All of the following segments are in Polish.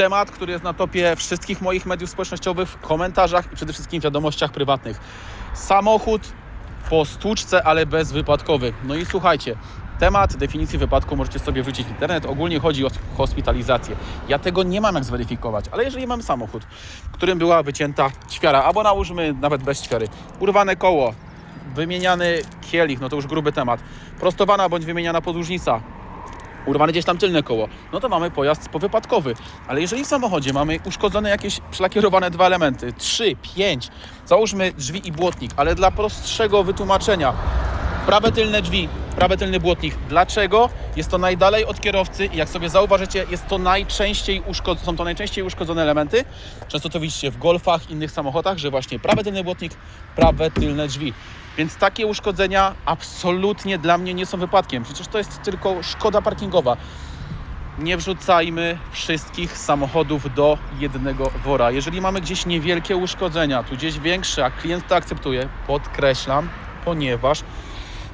temat, który jest na topie wszystkich moich mediów społecznościowych, w komentarzach i przede wszystkim w wiadomościach prywatnych. Samochód po stłuczce, ale bezwypadkowy. No i słuchajcie, temat definicji wypadku możecie sobie wrzucić w internet. Ogólnie chodzi o hospitalizację. Ja tego nie mam jak zweryfikować, ale jeżeli mam samochód, którym była wycięta ćwiara, albo nałóżmy nawet bez ćwiary, urwane koło, wymieniany kielich, no to już gruby temat, prostowana bądź wymieniana podłużnica, urwane gdzieś tam tylne koło, no to mamy pojazd powypadkowy. Ale jeżeli w samochodzie mamy uszkodzone jakieś przelakierowane dwa elementy, trzy, pięć, załóżmy drzwi i błotnik, ale dla prostszego wytłumaczenia, prawe tylne drzwi, prawy tylny błotnik. Dlaczego? Jest to najdalej od kierowcy i jak sobie zauważycie, jest to najczęściej uszko- są to najczęściej uszkodzone elementy. Często to widzicie w golfach, innych samochodach, że właśnie prawy tylny błotnik, prawe tylne drzwi. Więc takie uszkodzenia absolutnie dla mnie nie są wypadkiem. Przecież to jest tylko szkoda parkingowa. Nie wrzucajmy wszystkich samochodów do jednego wora. Jeżeli mamy gdzieś niewielkie uszkodzenia, tu gdzieś większe, a klient to akceptuje, podkreślam, ponieważ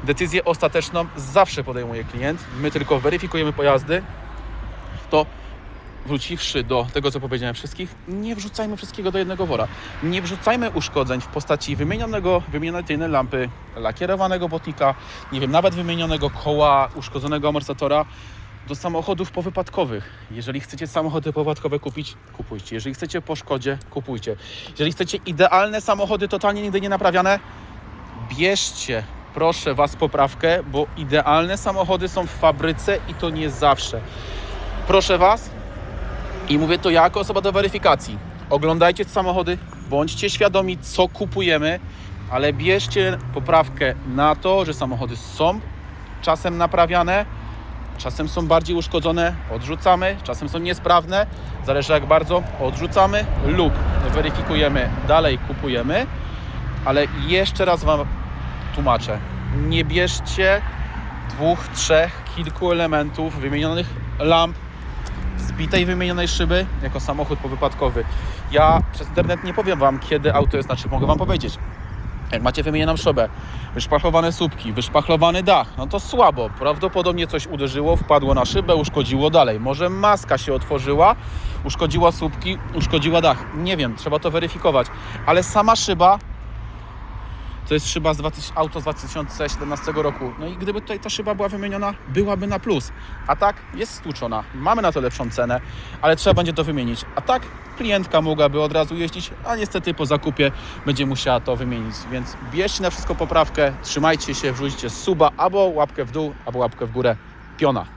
decyzję ostateczną zawsze podejmuje klient. My tylko weryfikujemy pojazdy, to wróciwszy do tego, co powiedziałem wszystkich, nie wrzucajmy wszystkiego do jednego wora. Nie wrzucajmy uszkodzeń w postaci wymienionego, wymienionej lampy, lakierowanego botnika, nie wiem, nawet wymienionego koła, uszkodzonego amortyzatora do samochodów powypadkowych. Jeżeli chcecie samochody powypadkowe kupić, kupujcie. Jeżeli chcecie po szkodzie, kupujcie. Jeżeli chcecie idealne samochody, totalnie nigdy nie naprawiane, bierzcie, proszę Was, poprawkę, bo idealne samochody są w fabryce i to nie zawsze. Proszę Was, i mówię to ja jako osoba do weryfikacji. Oglądajcie samochody, bądźcie świadomi, co kupujemy, ale bierzcie poprawkę na to, że samochody są czasem naprawiane, czasem są bardziej uszkodzone, odrzucamy, czasem są niesprawne, zależy jak bardzo, odrzucamy lub weryfikujemy, dalej kupujemy, ale jeszcze raz Wam tłumaczę. Nie bierzcie dwóch, trzech, kilku elementów, wymienionych lamp, zbitej wymienionej szyby jako samochód powypadkowy. Ja przez internet nie powiem Wam, kiedy auto jest, znaczy mogę Wam powiedzieć. Jak macie wymienioną szybę, wyszpachlowane słupki, wyszpachlowany dach, no to słabo. Prawdopodobnie coś uderzyło, wpadło na szybę, uszkodziło dalej. Może maska się otworzyła, uszkodziła słupki, uszkodziła dach. Nie wiem, trzeba to weryfikować. Ale sama szyba to jest szyba z 2000, auto z 2017 roku. No i gdyby tutaj ta szyba była wymieniona, byłaby na plus. A tak jest stłuczona. Mamy na to lepszą cenę, ale trzeba będzie to wymienić. A tak klientka mogłaby od razu jeździć, a niestety po zakupie będzie musiała to wymienić. Więc bierzcie na wszystko poprawkę, trzymajcie się, wrzućcie suba albo łapkę w dół, albo łapkę w górę. Piona.